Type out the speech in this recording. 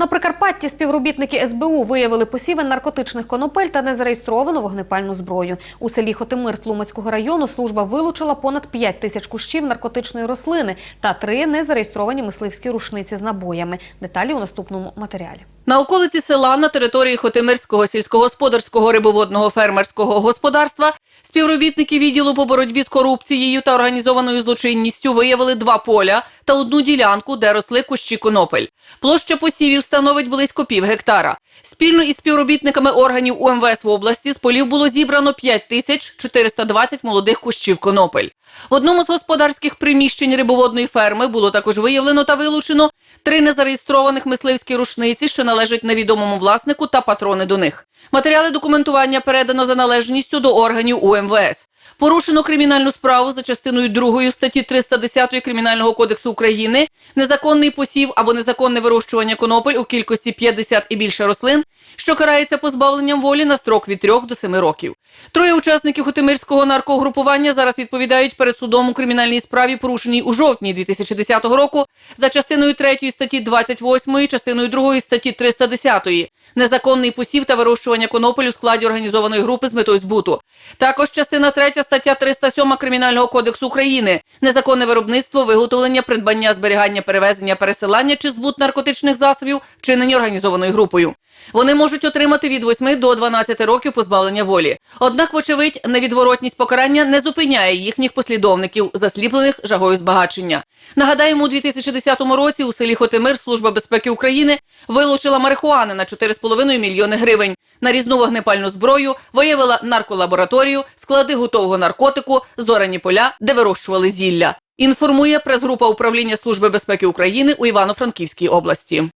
На Прикарпатті співробітники СБУ виявили посіви наркотичних конопель та незареєстровану вогнепальну зброю. У селі Хотимир Тлумацького району служба вилучила понад 5 тисяч кущів наркотичної рослини та три незареєстровані мисливські рушниці з набоями. Деталі у наступному матеріалі. На околиці села на території Хотимирського сільськогосподарського рибоводного фермерського господарства співробітники відділу по боротьбі з корупцією та організованою злочинністю виявили два поля та одну ділянку, де росли кущі конопель. Площа посівів становить близько пів гектара. Спільно із співробітниками органів УМВС в області з полів було зібрано 5 тисяч 420 молодих кущів конопель. В одному з господарських приміщень рибоводної ферми було також виявлено та вилучено три незареєстрованих мисливські рушниці, що належать невідомому власнику, та патрони до них. Матеріали документування передано за належністю до органів УМВС. Порушено кримінальну справу за частиною 2 статті 310 Кримінального кодексу України незаконний посів або незаконне вирощування конопель у кількості 50 і більше рослин, що карається позбавленням волі на строк від 3 до 7 років. Троє учасників Хотимирського наркогрупування зараз відповідають перед судом у кримінальній справі, порушеній у жовтні 2010 року за частиною 3 статті 28, частиною 2 статті 310 незаконний посів та вирощування конопель у складі організованої групи з метою збуту. Також частина 3 стаття 307 Кримінального кодексу України незаконне виробництво, виготовлення, придбання, зберігання, перевезення, пересилання чи збут наркотичних засобів, вчинені організованою групою. Вони можуть отримати від 8 до 12 років позбавлення волі. Однак, вочевидь, невідворотність покарання не зупиняє їхніх послідовників, засліплених жагою збагачення. Нагадаємо, у 2010 році у селі Хотимир Служба безпеки України вилучила марихуани на 4,5 мільйони гривень. На різну вогнепальну зброю виявила нарколабораторію, склади готового наркотику, зорані поля, де вирощували зілля. Інформує прес-група управління Служби безпеки України у Івано-Франківській області.